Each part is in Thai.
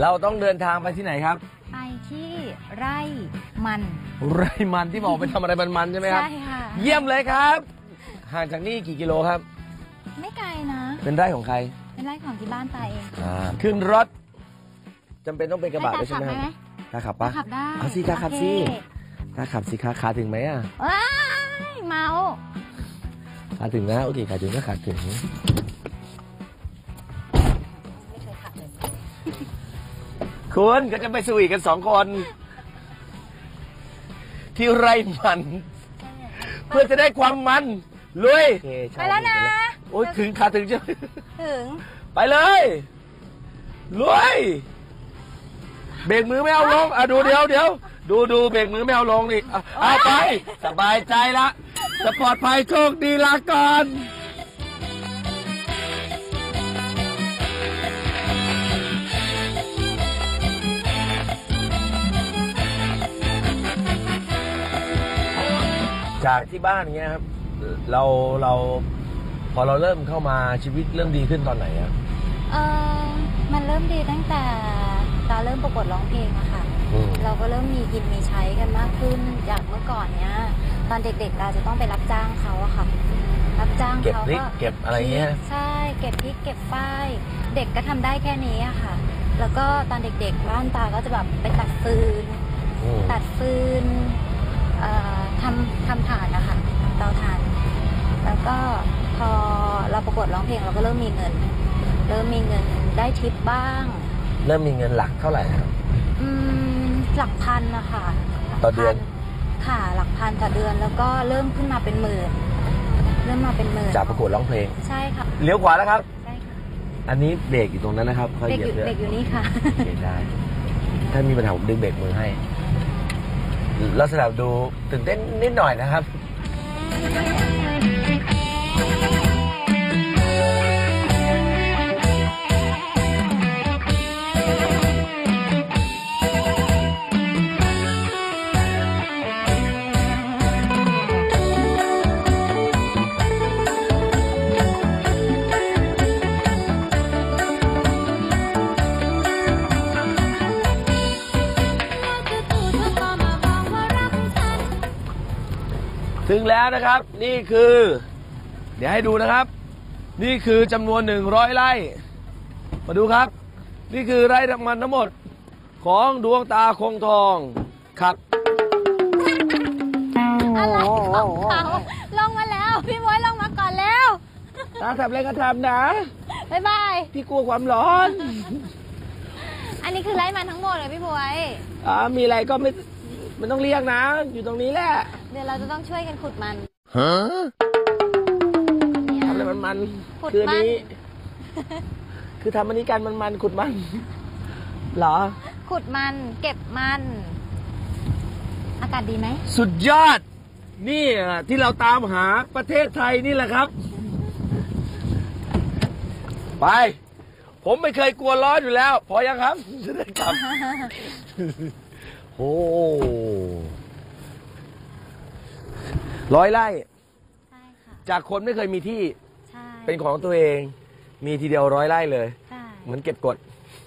เราต้องเดินทางไปที่ไหนครับ ไปที่ไร่มัน ไรมันที่บอกไปทำอะไรมันๆใช่ไหมครับ ใช่ค่ะ เยี่ยมเลยครับ ห่างจากนี่กี่กิโลครับ ไม่ไกลนะ เป็นไร่ของใคร เป็นไร่ของที่บ้านตาเองอ่าขึ้นรถจำเป็นต้องเป็นกระบะให้ด้วยใช่ไหมตาครับขับไหมถ้าขับปะขับได้เอาสิตาขับสิโอเคถ้าขับสิขาขาถึงไหมอะว้ายเมาขาถึงนะโอเคขาถึงก็ขาถึง คุณก็จะไปสวีทกันสองคน ที่ไรมัน เพื่อจะได้ความมันลุยไปแล้วนะ โอ้ยถึงขาถึงจะถึง ไปเลยลุยเบรกมือไม่เอาลงอะดูเดี๋ยวเดี๋ยวดูดูเบรกมือไม่เอาลงนี่อะเอาไป สบายใจละ จะปลอดภัยโชคดีลาก่อน จากที่บ้านเงี้ยครับ เราเราพอเราเริ่มเข้ามาชีวิตเริ่มดีขึ้นตอนไหนอะเออมันเริ่มดีตั้งแต่ตาเริ่มประกวดร้องเพลงอะค่ะอืมเราก็เริ่มมีกินมีใช้กันมากขึ้นจากเมื่อก่อนเนี้ย ตอนเด็กๆเราจะต้องไปรับจ้างเขาอะค่ะ รับจ้างเก็บเขาพริกก็เก็บอะไรเงี้ยใช่เก็บพริกเก็บป้ายเด็กก็ทำได้แค่นี้อะค่ะ แล้วก็ตอนเด็กๆบ้านตาก็จะแบบไปตัดฟืนอืมตัดฟืนเอ่อ ทำทำถ่านนะคะทำเตาถ่าน แล้วก็พอเราประกวดร้องเพลงเราก็เริ่มมีเงิน เริ่มมีเงินได้ทิปบ้าง เริ่มมีเงินหลักเท่าไหร่ครับอืมหลักพันนะคะหลักต่อเดือนพัค่ะ หลักพันต่อเดือนแล้วก็เริ่มขึ้นมาเป็นหมื่น เริ่มมาเป็นหมื่นจากประกวดร้องเพลง ใช่ค่ะ เลี้ยวขวาแล้วครับ ใช่ค่ะ อันนี้เบรกอยู่ตรงนั้นนะครับค่อยเด็กเหยีอยบยู่ด้วยเด็กอยู่นี่ค่ะเบรกได้ ถ้ามีปัญหาผมดึงเบรกมือให้ ลักษณะดูตื่นเต้นนิดหน่อยนะครับ ถึงแล้วนะครับนี่คือ เดี๋ยวให้ดูนะครับ นี่คือจำนวน100ไร่ มาดูครับ นี่คือไร่น้ำมันทั้งหมดของดวงตาคงทองครับอะไรของเขาลงมาแล้วพี่บอยลงมาก่อนแล้วตาทำอะไรก็ทำนะบ๊ายบายพี่กลัวความร้อน อันนี้คือไล่มันทั้งหมดเลยพี่บวยอ่ามีอะไรก็ไม่ ไม่ต้องเรียกนะ อยู่ตรงนี้แหละเดี๋ยวเราจะต้องช่วยกันขุดมันฮะเนี่ยทำอะไรมันมันขุดคืออันมัน นี้ คือทำอันนี้กันมันมันขุดมัน เหรอ ขุดมัน เก็บมัน อากาศดีไหม สุดยอด นี่อะที่เราตามหาประเทศไทยนี่แหละครับ ไป ผมไม่เคยกลัวร้อนอยู่แล้ว พอยังครับจะได้กลับ โอ้ร้อยไร่ ใช่ค่ะ จากคนไม่เคยมีที่ใช่เป็นของตัวเอง มีทีเดียวร้อยไร่เลย ใช่เหมือนเก็บกด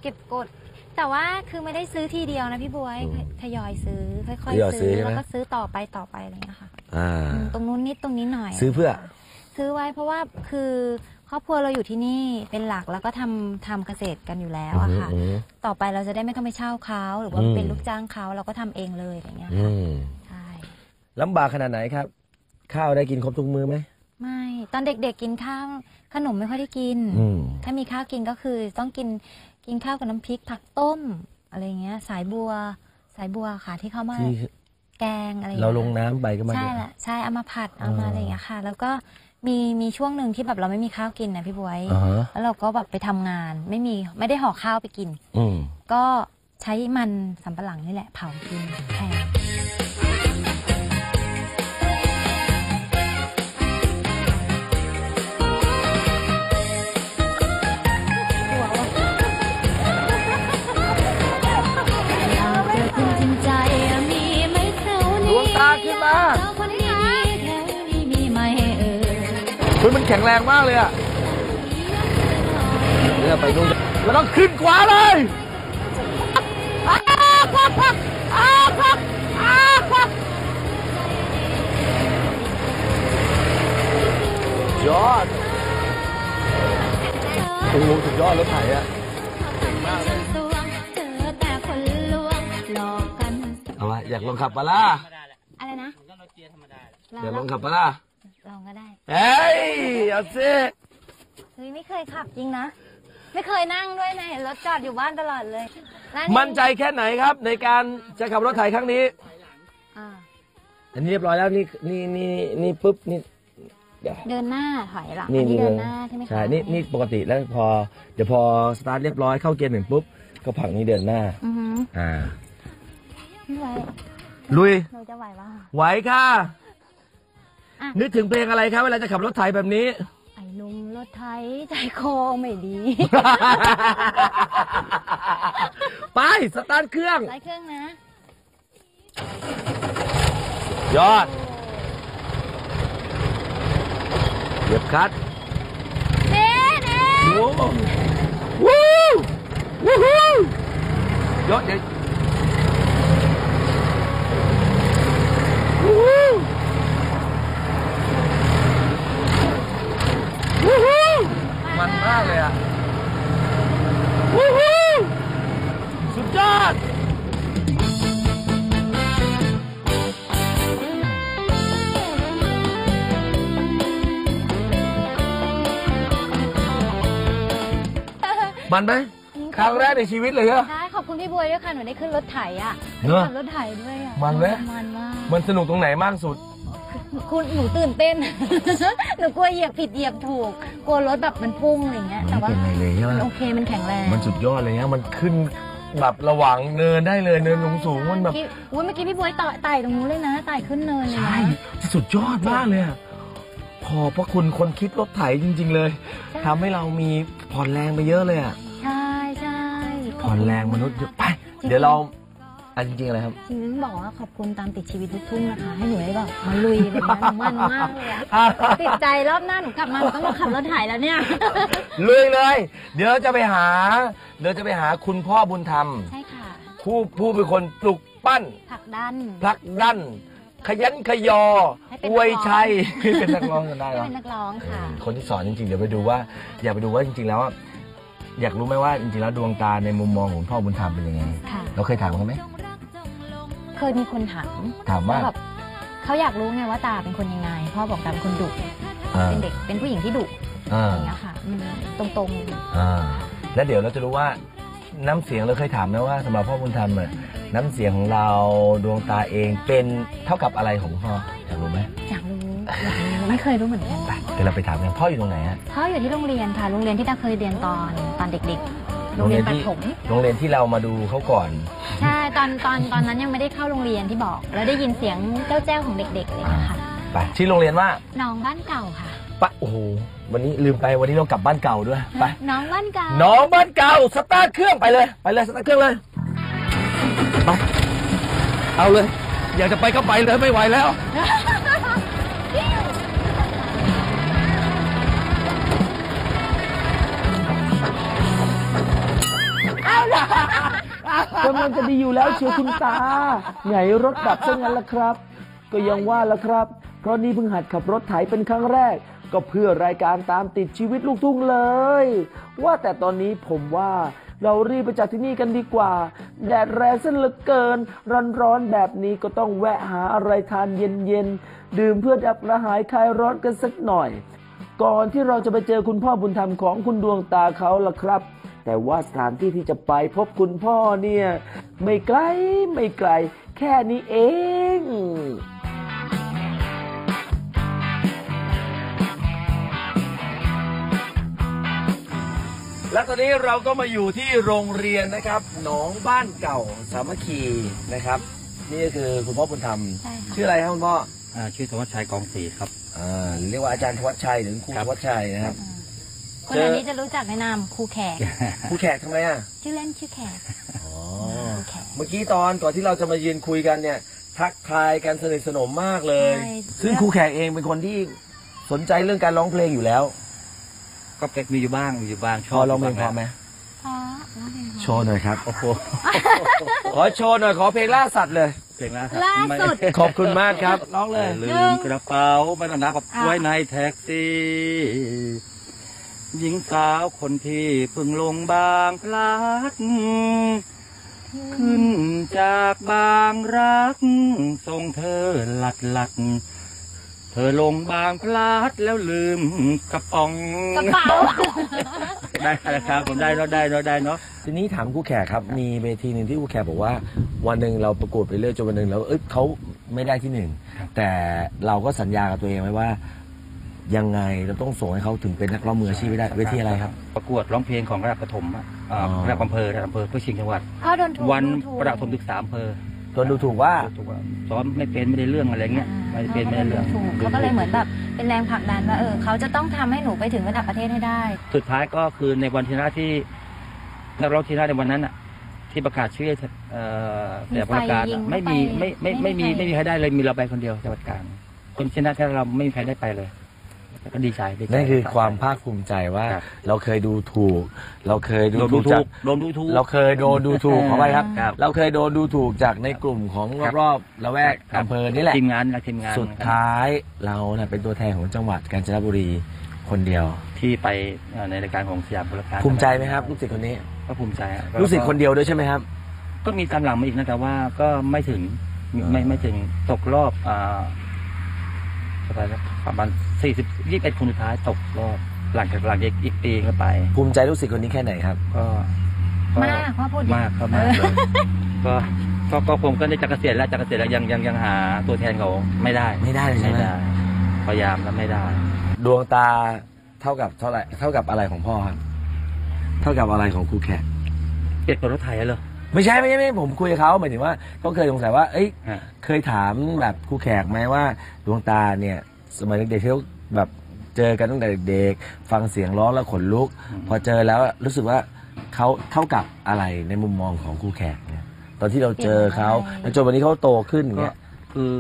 เก็บกด แต่ว่าคือไม่ได้ซื้อทีเดียวนะพี่บวยอืมทยอยซื้อค่ทอยยอยๆซื้ซื้ออใช่ไหม แล้วก็ซื้อต่อไปต่อไปอะไรอย่างเงี้ยค่ะอ่า อืมตรงนู้นนิดตรงนี้หน่อยซื้อเพื่อ ซื้อไว้เพราะว่าคือ ครอบครัวเราอยู่ที่นี่เป็นหลักแล้วก็ทำทำเกษตรกันอยู่แล้วอะค่ะ อืมต่อไปเราจะได้ไม่ต้องไปเช่าเขาหรือว่าอืมเป็นลูกจ้างเขาเราก็ทำเองเลยอย่างเงี้ยอืค่ะมใช่ลำบากขนาดไหนครับ ข้าวได้กินครบทุกมื้อไหมไม่ตอนเด็กๆกินข้าวขนมไม่ค่อยได้กิน อืมถ้ามีข้าวกินก็คือต้องกินกินข้าวกับน้ำพริกผักต้มอะไรเงี้ย สายบัวสายบัวค่ะที่เขามาที่แกงอะไรอย่เรายลงน้ำไปก็มา ใช่เนี่ยแหละใช่เอามาผัดเอามาอ่าอะไรอย่างเงี้ยค่ะ แล้วก็ มีมีช่วงหนึ่งที่แบบเราไม่มีข้าวกินนะพี่บวยอ่าฮะ แล้วเราก็แบบไปทำงาน ไม่มีไม่ได้ห่อข้าวไปกิน อืม ก็ใช้มันสำปะหลังนี่แหละเผากินแทนดวงตาขึ้นมาคนนี้ คุณมันแข็งแรงมากเลยอะเนี่ยไปนู่นเราต้องขึ้นขวาเลยเยอดโอ้โหสุดยอดรถไถอะสวงเจอแต่คนลวงหลอกกันเอาวะอยากลองขับปะล่ะอะไรนะอยากลองขับปะล่ะ ลองก็ได้ เฮ้ยเอาสิเฮ้ยไม่เคยขับจริงนะ ไม่เคยนั่งด้วยนะเห็นรถจอดอยู่บ้านตลอดเลยแล้วมั่นใจแค่ไหนครับในการจะขับรถไถครั้งนี้ อ่าอันนี้เรียบร้อยแล้วนี่นี่นี่นี่ปุ๊บนี่เดี๋ยว เดินหน้าถอยหลังนี่อันนี่นี้เดินหน้าใช่ไหมคะใช่นี่นี่ปกติแล้วพอ เดี๋ยวพอสตาร์ทเรียบร้อยเข้าเกียร์หนึ่งปุ๊บ ก็ผลักนี้เดินหน้า อือหืออ่าไม่ไหวลุยหนูจะไหวบ้างไหวค่ะอะ นึกถึงเพลงอะไรครับเวลาจะขับรถไถแบบนี้ ไอ้หนุ่มรถไถใจคอไม่ดี ไปสตาร์ทเครื่องไล่เครื่องนะ ยอดเหยียบคลัดเน่เน่ โอ้วู้วู้ฮู้ยอดเดี๋ยววู้ฮู้วู้ฮู้ มันมากเลยอะวู้ฮู้สุดยอดมันไหมครั้งแรกในชีวิตเลยเหรอ ใช่ขอบคุณพี่บวยด้วยค่ะ หนูได้ขึ้นรถไถอะเนอะ ขับรถไถด้วยอะมันไหมมันมาก มันสนุกตรงไหนมากสุด คุณหนูตื่นเต้น หนูกลัวเหยียบผิดเหยียบถูก กลัวรถแบบมันพุ่งอะไรเงี้ย แต่ว่าไม่เป็นไรเลยใช่ไหมมันโอเคมันแข็งแรงมันสุดยอดเลยนะมันขึ้นแบบระหว่างเนินได้เลยเนินสูงสูงๆมันแบบเมื่อกี้อุ๊ยเมื่อกี้พี่บวยต่อไต่ตรงนู้นเลยนะไต่ขึ้นเนินเลยใช่นะสุดยอดมากเลยอะขอบพระคุณคนคิดรถไถจริง ๆ เลยทำให้เรามีผ่อนแรงไปเยอะเลยอะใช่ใช่ขบผ่อนคุณแรงมนุษย์เยอะไป เดี๋ยวเรา อันจริงๆอะไรครับจริงๆต้องบอกว่าขอบคุณตามติดชีวิตลูกทุ่งนะคะ ให้หนูได้แบบมาลุยแบบนี้หนูมันมากเลยอะติดใจรอบหน้าหนูกลับมาหนูต้องมาขับรถไถแล้วเนี่ย ลุยเลย เดี๋ยวเราจะไปหา เดี๋ยวจะไปหาคุณพ่อบุญธรรม ใช่ค่ะผู้ผู้เป็นคนปลุกปั้นผลักดันพลักดัน ขยันขยอให้เป็นอวยชัยนักร้องให้เป็นนักร้องกันได้ให้เหรอ เป็นนักร้องค่ะ คนที่สอนจริงๆ เดี๋ยวไปดูว่า อยากไปดูว่าจริงๆ แล้วอะอยากรู้ไหมว่าจริงๆ แล้วดวงตาในมุมมองของพ่อบุญธรรมเป็นยังไง ค่ะ เราเคยถามเขาไหม เคยมีคนถามถามว่าแบบเขาอยากรู้ไงว่าตาเป็นคนยังไง พ่อบอกตาเป็นคนดุอ่าเป็นเด็กเป็นผู้หญิงที่ดุอ่าอย่างเงี้ยค่ะอืมตรงอ่าแล้วเดี๋ยวเราจะรู้ว่าน้ำเสียงเราเคยถามนะว่าสำหรับพ่อบุญธรรมอะน้ำเสียงของเราดวงตาเองเป็นเท่ากับอะไรของพ่ออยากรู้ไหมๆอยากรู้อยากรู้ไม่เคยรู้เหมือนกันไปเดี๋ยวเราไปถามกันพ่ออยู่ตรงไหนฮะพ่ออยู่ที่โรงเรียนค่ะโรงเรียนที่ตาเคยเรียนตอนตอนเด็กๆ โรงเรียนประที่ถม โรงเรียนที่เรามาดูเขาก่อน ใช่ตอนตอนตอนนั้นยังไม่ได้เข้าโรงเรียนที่บอก แล้วได้ยินเสียงเจ้าแจ้วของเด็กๆเลยนะคะไปที่โรงเรียนว่าน้องบ้านเก่าค่ะปะโอ้โหวันนี้ลืมไปวันนี้เรากลับบ้านเก่าด้วยไปน้องบ้านเก่าน้องบ้านเก่าสตาร์ทเครื่องไปเลยไปเลยสตาร์ทเครื่องเลยไปเอาเลย อยากจะไปก็ไปเลยไม่ไหวแล้ว กำลังจะดีอยู่แล้วเชียวคุณตาไงรถดับซะงั้นล่ะครับ ก็ยังว่าละครับ เพราะนี่เพิ่งหัดขับรถไถเป็นครั้งแรก ก็เพื่อรายการตามติดชีวิตลูกทุ่งเลย ว่าแต่ตอนนี้ผมว่าเรารีบไปจากที่นี่กันดีกว่า แดดแรงซะเหลือเกิน ร้อนๆแบบนี้ก็ต้องแวะหาอะไรทานเย็นๆ ดื่มเพื่อดับกระหายคลายร้อนกันสักหน่อย ก่อนที่เราจะไปเจอคุณพ่อบุญธรรมของคุณดวงตาเขาล่ะครับ แต่ว่าสถานที่ที่จะไปพบคุณพ่อเนี่ย ไม่ไกลไม่ไกล แค่นี้เองและตอนนี้เราก็มาอยู่ที่โรงเรียนนะครับ หนองบ้านเก่าสามัคคีนะครับ นี่ก็คือคุณพ่อบุญธรรม ใช่ค่ะ ชื่ออะไรครับคุณพ่ออ่าชื่อธวัชชัยกองศรีครับ อ่าเรียกว่าอาจารย์ธวัชชัยหรือครูครัธบวัชชัยนะครับ คนเจออันนี้จะรู้จักในนามครูแขกครูแขกทำไมอะชื่อเล่นชื่อแขกอ๋อครูแขกเมื่อกี้ตอนก่อนที่เราจะมายืนคุยกันเนี่ย ทักทายกันสนิทสนมมากเลยใช่ซึ่งครูแขกเองเป็นคนที่สนใจเรื่องการร้องเพลงอยู่แล้ว ก็มีอยู่บ้างมีอยู่บ้างชพออบร้องเพลงพอไหมเพราะร้องเพลงเพราะโชว์หน่อยครับโอ้โหขอโชว์หน่อยขอเพลงล่าสัตว์เลยเพลงแล้วครับล่าสุดไม่ขอบคุณมากครับร้องเลยลืมกระเป๋าไม่ต้องนับกับอะไว้ในแท็กซี่ หญิงสาวคนที่เพิ่งลงบางพลัด ขึ้นจากบางรักส่งเธอหลัดหลัดเธอลงบางพลัดแล้วลืมกระป๋องกระเป๋า ได้แล้วครับผมได้แล้วได้แล้วได้เนาะ ทีนี้ถามครูแขกครับ มีเวทีหนึ่งที่ครูแขกบอกว่า วันหนึ่งเราประกวดไปเรื่อยจนวันหนึ่งแล้วเอ้ยเขาไม่ได้ที่หนึ่งครับแต่เราก็สัญญากับตัวเองไว้ว่า ยังไงเราต้องส่งให้เขาถึงเป็นนักร้องมืออาชีพให้ได้เวทีอะไรครับ ประกวดร้องเพลงของระดับประถมอะอ่าอ๋อ ระดับอำเภอระดับอำเภอเพื่อชิงจังหวัดพ่อโดนถูกวันโดนถูก ประถมศึกษาอำเภอโดนดูถูกว่า ถูกว่าซ้อมไม่เป็นไม่ได้เรื่องอะไรเงี้ยไม่ได้เป็นไม่ได้เรื่องถูกเขาก็เลยเหมือนแบบเป็นแรงผลักดันว่าเออเขาจะต้องทำให้หนูไปถึงระดับประเทศให้ได้ สุดท้ายก็คือในวันที่น่าที่นักร้องที่น่าในวันนั้นอะ ที่ประกาศชื่อเอ่อมีแต่ประกาศไฟยิอะงไม่มีเข้าไปไม่ไม่ไม่ไม่มีมีใครไม่มีใครได้เลยมีเราไปคนเดียวจังหวัดกลางคนชนะแค่เราไม่มีใครได้ไปเลย ก็ดีใจดีใจนั่นคือความภาคภูมิใจว่า ครับ เราเคยดูถูก เราเคยดูโดนถูดูกถูจาก กโดนดูถูก เราเคยโดนดูถูกขอไปครับ ครับเราเคยโดนดูถูกจากในกลุ่มของครับ รอบๆละแวกครับอำเภอนี่แหละ ทีมงานนะทีมงานสุดท้ายเราน่ะเป็นตัวแทนของจังหวัดกาญจนบุรีคนเดียว ที่ไปเอ่อในรายการของสยามพลการภูมิใจไหมครับลูกศิษย์คนนี้ ก็ภูมิใจอะลูกศิษย์คนเดียวด้วยใช่ไหมครับ ก็มีตามหลังมาอีกนะแต่ว่าก็ไม่ถึงไม่ไม่ถึงตกรอบอ่าเท่าไหร่นะประมาณสี่สิบยี่สิบเอ็ดคนสุดท้ายตกรอบ หลังจากหลังจากอีกปีก็ไป ภูมิใจลูกศิษย์คนนี้แค่ไหนครับ ก็ก็มากพ่อพูดดิมากครับมากเลยก็ก็ก็ผมก็ได้จากเกษียณแล้วจากเกษียณแล้วยังยังยังหาตัวแทนเขาไม่ได้ไม่ได้เลยใช่ไม่ไหมได้พยายามแล้วไม่ได้ ดวงตาเท่ากับเท่าไหร่เท่ากับอะไรของพ่อครับ เท่ากับอะไรของครูแขก เปลี่ยนเป็นรถไถเลย ไม่ใช่ไม่ใช่ไม่ใช่ผมคุยกับเขาหมายถึงว่าเขาเคยสงสัยว่า เอ้ยฮะ เคยถามแบบครูแขกไหมว่าดวงตาเนี่ย สมัยเด็กๆที่เขาแบบเจอกันตั้งแต่เด็กๆฟังเสียงร้องแล้วขนลุก พอเจอแล้วรู้สึกว่าเขาเท่ากับอะไรในมุมมองของครูแขกเนี่ยตอนที่เราเจอเขาแล้วจนวันนี้เขาโตขึ้นอย่างก็เงี้ย คือ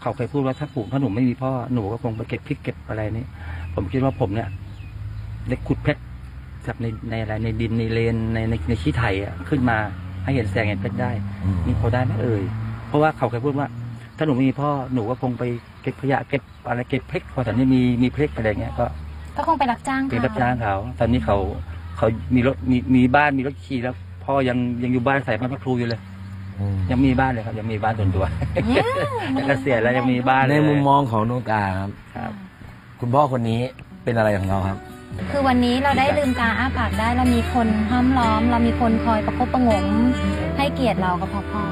เขาเคยพูดว่าถ้าปู่ถ้าหนูไม่มีพ่อหนูก็คงไปเก็บพริกเก็บอะไรนี่ผมคิดว่าผมเนี่ยได้ขุดเพชรจากในในอะไรในดินในเลนในในในขี้ไถ่อะขึ้นมา ให้เห็นแสงเห็นเพชรได้อืมนี่เขาได้ไหมเอ่ยเพราะว่าเขาเคยพูดว่า ถ้าหนูไม่มีพ่อหนูก็คงไปเก็บขยะเก็บอะไรเก็บเพชรพอตอนนี้มีมีเพชรอะไรเงี้ยก็ก็คงไปรับจ้างเป็นเขารับจ้างเขา ตอนนี้เขาเขามีรถมีมีบ้านมีรถขี่แล้วพ่อยังยังอยู่บ้านใส่บ้านพระครูอยู่เลยอืมยังมีบ้านเลยครับ ยังมีบ้านส่วนตัวเกษียณแล้วยังมีบ้านเลยในมุมมองของดวงตาครับครับ คุณพ่อคนนี้เป็นอะไรของเราครับ คือวันนี้เราได้ลืมตาอ้าปากได้เรามีคนห้อมล้อม เรามีคนคอยประคบประหงมให้เกียรติเราก็พอพอ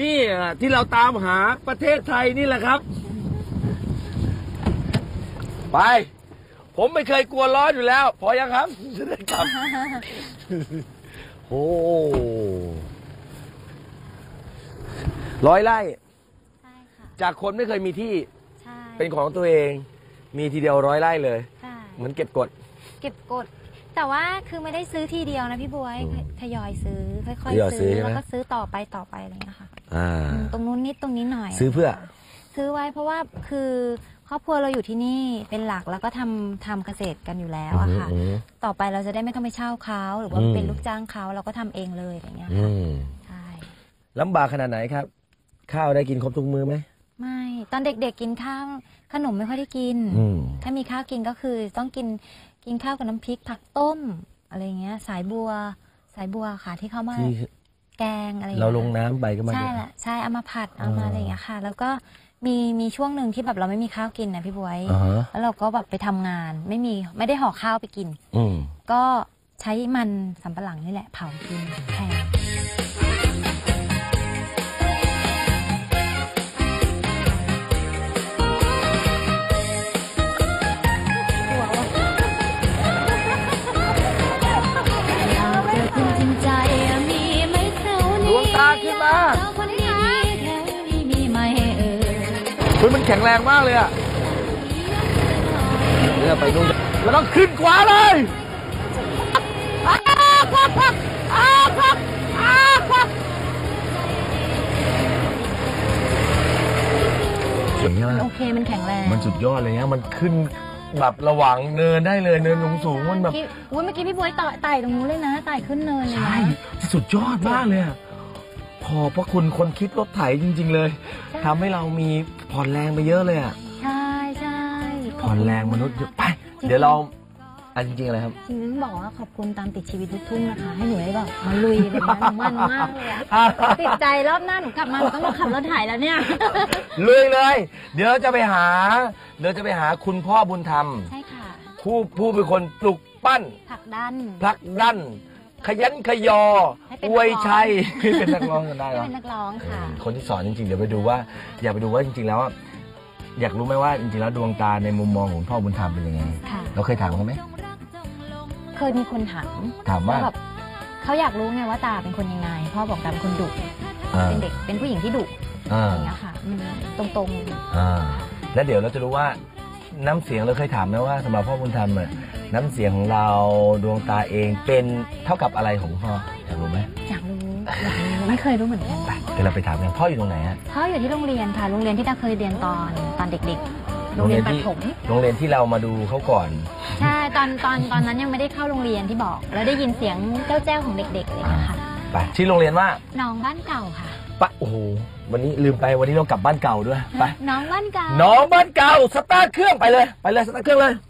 นี่อะที่เราตามหาประเทศไทยนี่แหละครับ ไป ผมไม่เคยกลัวร้อนอยู่แล้ว พอยังครับจะได้กลับโอ้ร้อยไร่ใช่ค่ะจากคนไม่เคยมีที่ใช่เป็นของตัวเอง มีทีเดียวร้อยไร่เลย ใช่เหมือนเก็บกด เก็บกด แต่ว่าคือไม่ได้ซื้อทีเดียวนะพี่บวยอืมทยอยซื้อค่อยทยอยๆซื้ซื้ออใช่ไหม แล้วก็ซื้อต่อไปต่อไปอะไรอย่างเงี้ยค่ะอ่า อืมตรงนู้นนิดตรงนี้หน่อยซื้อเพื่อ ซื้อไว้เพราะว่าคือ ครอบครัวเราอยู่ที่นี่เป็นหลักแล้วก็ทำทำเกษตรกันอยู่แล้วอะค่ะ อืมต่อไปเราจะได้ไม่ต้องไปเช่าเขาหรือว่าอืมเป็นลูกจ้างเขาเราก็ทำเองเลยอย่างเงี้ยอืค่ะมใช่ลำบากขนาดไหนครับ ข้าวได้กินครบทุกมื้อไหมไม่ตอนเด็กๆกินข้าวขนมไม่ค่อยได้กิน อืม ถ้ามีข้าวกินก็คือต้องกินกินข้าวกับน้ำพริกผักต้มอะไรเงี้ย สายบัว สายบัวค่ะที่เขามาที่แกงอะไรเรางี้ยลงน้ำไปก็มาใช่เนี่ยแหละใช่เอามาผัดเอามาอ่าอะไรอย่างเงี้ยค่ะ แล้วก็ มีมีช่วงหนึ่งที่แบบเราไม่มีข้าวกินนะพี่บวย อ่าฮะแล้วเราก็แบบไปทำงาน ไม่มีไม่ได้ห่อข้าวไปกิน อืม ก็ใช้มันสำปะหลังนี่แหละเผากินแทน แข็งแรงมากเลยอะเนี่ยไปนู่นแล้วก็ขึ้นขวาเลยเจ๋งใช่ไหมโอเคมันแข็งแรง มันสุดยอดเลยนะมันขึ้นแบบระหว่างเนินได้เลยเนินสูงๆมันแบบเมื่อกี้อุ๊ยเมื่อกี้พี่บวยต่อไต่ตรงนู้นเลยนะไต่ขึ้นเนินเลยใช่นะสุดยอดมากเลยอะขอบพระคุณคนคิดรถไถจริง ๆ เลยทำให้เรามี ผ่อนแรงไปเยอะเลยอะใช่ใช่ผ่อนแรงมนุษย์เยอะไป เดี๋ยวเราอันจริงๆอะไรครับ จริงๆต้องบอกว่าขอบคุณตามติดชีวิตลูกทุ่งนะคะ ให้หนูได้แบบมาลุยอะไรอย่างเงี้ยหนูมันมากเลยอะติดใจรอบหน้าหนูกลับมาหนูต้องมาขับรถไถแล้วเนี่ย ลุยเลย เดี๋ยวจะไปหา เดี๋ยวจะไปหาคุณพ่อบุญธรรม ใช่ค่ะ ผู้ผู้เป็นคนปลุกปั้นผลักดันพลักดัน ขยันขยอให้เป็นอวยนักร้องชัยให้เป็นนักร้องกันได้ให้เหรอ เป็นนักร้องค่ะ คนที่สอนจริงๆ เดี๋ยวไปดูว่า อยากไปดูว่าจริงๆ แล้วอะอยากรู้ไหมว่าจริงๆ แล้วดวงตาในมุมมองของพ่อบุญธรรมเป็นยังไง ค่ะ เราเคยถามเขาไหม เคยมีคนถามถามว่าแบบเขาอยากรู้ไงว่าตาเป็นคนยังไง พ่อบอกตาเป็นคนดุ อ่าเป็นเด็ก เป็นผู้หญิงที่ดุอ่าอย่างเงี้ยค่ะอืมตรงอ่าแล้วเดี๋ยวเราจะรู้ว่าน้ำเสียงเราเคยถามไหมว่าสำหรับพ่อบุญธรรมอะ น้ำเสียงของเราดวงตาเองเป็นเท่ากับอะไรของพ่ออยากรู้ไหมๆอยากรู้อยากรู้ ไม่เคยรู้เหมือนกันไปเดี๋ยวเราไปถามกันพ่ออยู่ตรงไหนฮะพ่ออยู่ที่โรงเรียนค่ะ โรงเรียนที่ตาเคยเรียนตอนตอนเด็กๆ โรงเรียนประที่ถม โรงเรียนที่เรามาดูเขาก่อน ใช่ ตอนตอนตอนนั้นยังไม่ได้เข้าโรงเรียนที่บอก แล้วได้ยินเสียงเจ้าแจ้วของเด็กๆอะไรอย่างเลยค่ะไปที่โรงเรียนว่าน้องบ้านเก่าค่ะปะโอ้โหวันนี้ลืมไปวันนี้เรากลับบ้านเก่าด้วยไปน้องบ้านเก่าน้องบ้านเก่าสตาร์ทเครื่องไปเลย ไปเลยสตาร์ทเครื่องเลย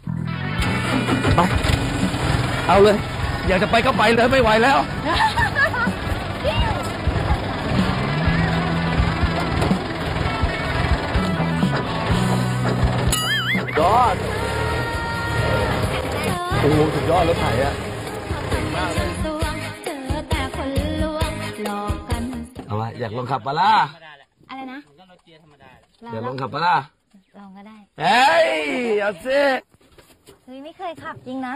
ไป เอาเลย อยากจะไปก็ไปเลยไม่ไหวแล้ว ยอดโอ้โหสุดยอดรถไถอะเจอแต่คนลวงหลอกกันเอาวะอยากลองขับปะล่ะอะไรนะอยากลองขับปะล่ะลองก็ได้ เฮ้ยเอาสิเฮ้ยไม่เคยขับจริงนะ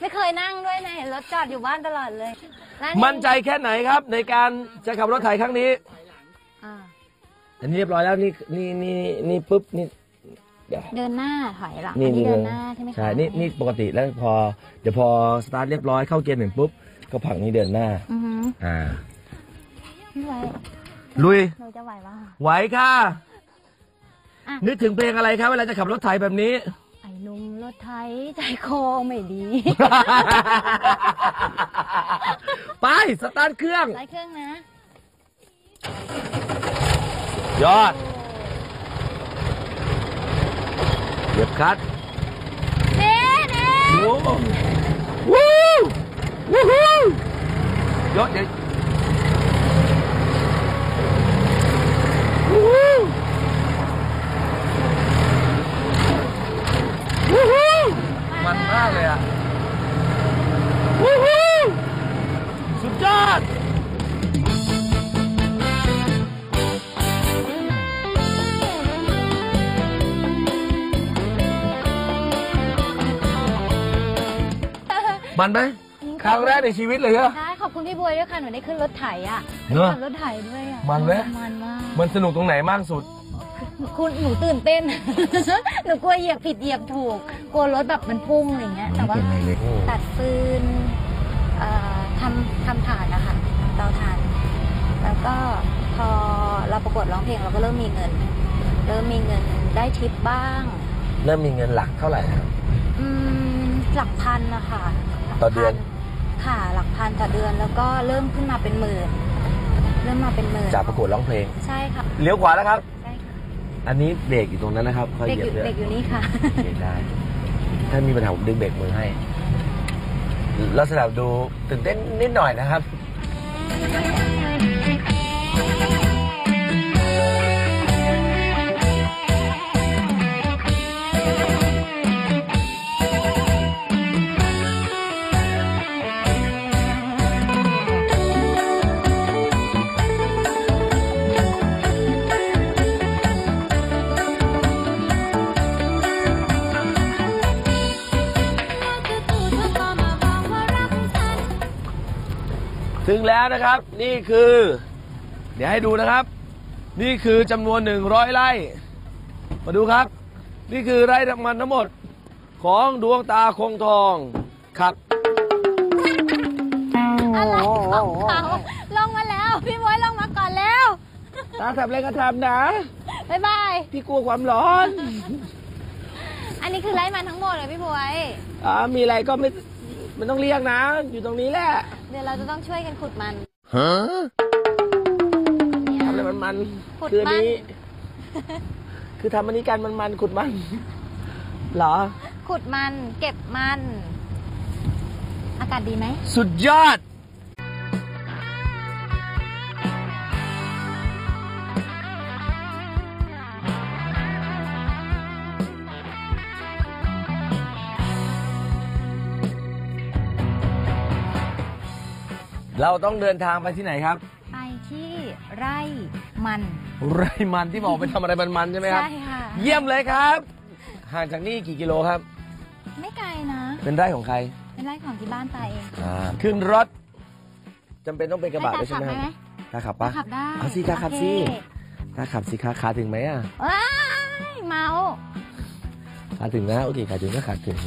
ไม่เคยนั่งด้วยนะเห็นรถจอดอยู่บ้านตลอดเลยแล้วมั่นใจแค่ไหนครับ ในการจะขับรถไถครั้งนี้ อ่าอันนี้เรียบร้อยแล้วนี่นี่นี่นี่ปุ๊บนี่เดี๋ยว เดินหน้าถอยหลังนี่อันนี้นี่เดินหน้าใช่ไหมคะ ใช่ นี่นี่ปกติแล้วพอ เดี๋ยวพอสตาร์ทเรียบร้อยเข้าเกียร์หนึ่งปุ๊บ ก็ผลักนี้เดินหน้า อือหืออ่า พี่ไว้ลุย เราจะไหวป่ะไหวค่ะ อะ นึกถึงเพลงอะไรครับเวลาจะขับรถไถแบบนี้ไอ้ หนุ่มรถไถใจคอไม่ดี ไป สตาร์ทเครื่อง ใส่เครื่องนะ ยอดเหยียบคลัดเน่เน่วู้วู้วู้ฮู้ยอดเดี๋ยววู้ มันไหมครั้งแรกในชีวิตเลยเหรอ ใช่ขอบคุณพี่บวยด้วยค่ะหนูได้ขึ้นรถไถอะเนอะขับรถไถด้วยอะมันไหมมันมากมันสนุกตรงไหนมากสุด คุณหนูตื่นเต้น หนูกลัวเหยียบผิดเหยียบถูก กลัวรถแบบมันพุ่งอะไรเงี้ย แต่ว่าไม่เป็นไรเลยตัดฟืนเอ่อทำทำถ่านนะคะเตาถ่าน แล้วก็พอเราประกวดร้องเพลงเราก็เริ่มมีเงิน เริ่มมีเงินได้ทิปบ้าง เริ่มมีเงินหลักเท่าไหร่ครับอืมหลักพันนะคะหลัก ต่อเดือนพัค่ะหลักพันต่อเดือนแล้วก็เริ่มขึ้นมาเป็นหมื่นเริ่มมาเป็นหมื่นจากประกวดร้องเพลง ใช่ค่ะเลี้ยวขวาแล้วครับ ใช่ค่ะอันนี้เบรกอยู่ตรงนั้นนะครับค่อยเด็กเหยีอยบยู่เลยเด็กอยู่นี่ค่ะ เบรกได้ ถ้ามีปัญหาผมดึงเบรกมือให้ ลักษณะดูตื่นเต้นนิดหน่อยนะครับ ถึงแล้วนะครับนี่คือ เดี๋ยวให้ดูนะครับ นี่คือจำนวน100ไร่ มาดูครับ นี่คือไร่น้ำมันทั้งหมดของดวงตาคงทองครับอะไรของเขาลงมาแล้วพี่บอยลงมาก่อนแล้วตาทำอะไรก็ทำนะบ๊ายบายพี่กลัวความร้อน อันนี้คือไล่มันทั้งหมดเลยพี่บวยอ่ามีอะไรก็ไม่ ไม่ต้องเรียกนะ อยู่ตรงนี้แหละเดี๋ยวเราจะต้องช่วยกันขุดมันฮะเนี่ยทำอะไรมันมันขุดคืออันมัน นี้ คือทำอันนี้กันมันมันขุดมัน เหรอ ขุดมัน เก็บมัน อากาศดีไหม สุดยอด เราต้องเดินทางไปที่ไหนครับ ไปที่ไร่มัน ไรมันที่บอกไปทำอะไรมันๆใช่ไหมครับ ใช่ค่ะ เยี่ยมเลยครับ ห่างจากนี่กี่กิโลครับ ไม่ไกลนะ เป็นไร่ของใคร เป็นไร่ของที่บ้านตาเองอ่าขึ้นรถจำเป็นต้องเป็นกระบะด้วยใช่ไหมให้คตาขัรับบได้ไหมตาขับปะขับได้เอาสิตาขับสิโอเคตาขับสิขาขาถึงไหมอะว้ายเมาขาถึงนะโอเคขาถึงก็ขาถึง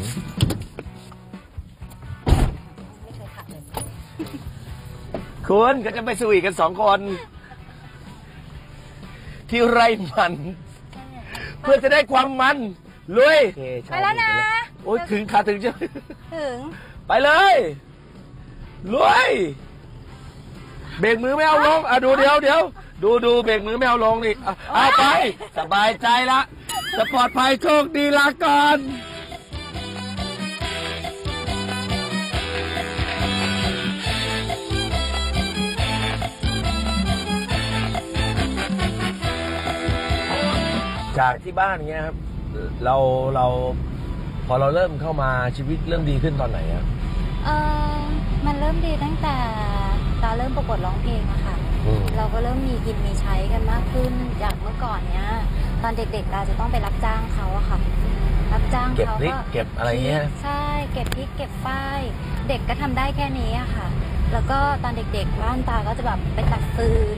คุณก็จะไปสวีทกันสองคน ที่ไร่มัน เพื่อจะได้ความมันลุยไปแล้วนะ โอ้ยถึงขาถึงจะถึง ไปเลยลุยเบรกมือไม่เอาลงอะดูเดี๋ยวเดี๋ยวดูดูเบรกมือไม่เอาลงนี่อะเอาไป สบายใจละ จะปลอดภัยโชคดีลาก่อน จากที่บ้านเงี้ยครับเราเราพอเราเริ่มเข้ามาชีวิตเริ่มดีขึ้นตอนไหนอะเออมันเริ่มดีตั้งแต่ตาเริ่มประกวดร้องเพลงอะค่ะอืมเราก็เริ่มมีกินมีใช้กันมากขึ้นจากเมื่อก่อนเนี้ย ตอนเด็กๆเราจะต้องไปรับจ้างเขาอะค่ะ รับจ้างเก็บเขาพริกก็เก็บอะไรเงี้ยใช่เก็บพริกเก็บฝ้ายเด็กก็ทำได้แค่นี้อะค่ะ แล้วก็ตอนเด็กๆบ้านตาก็จะแบบไปตัดฟืน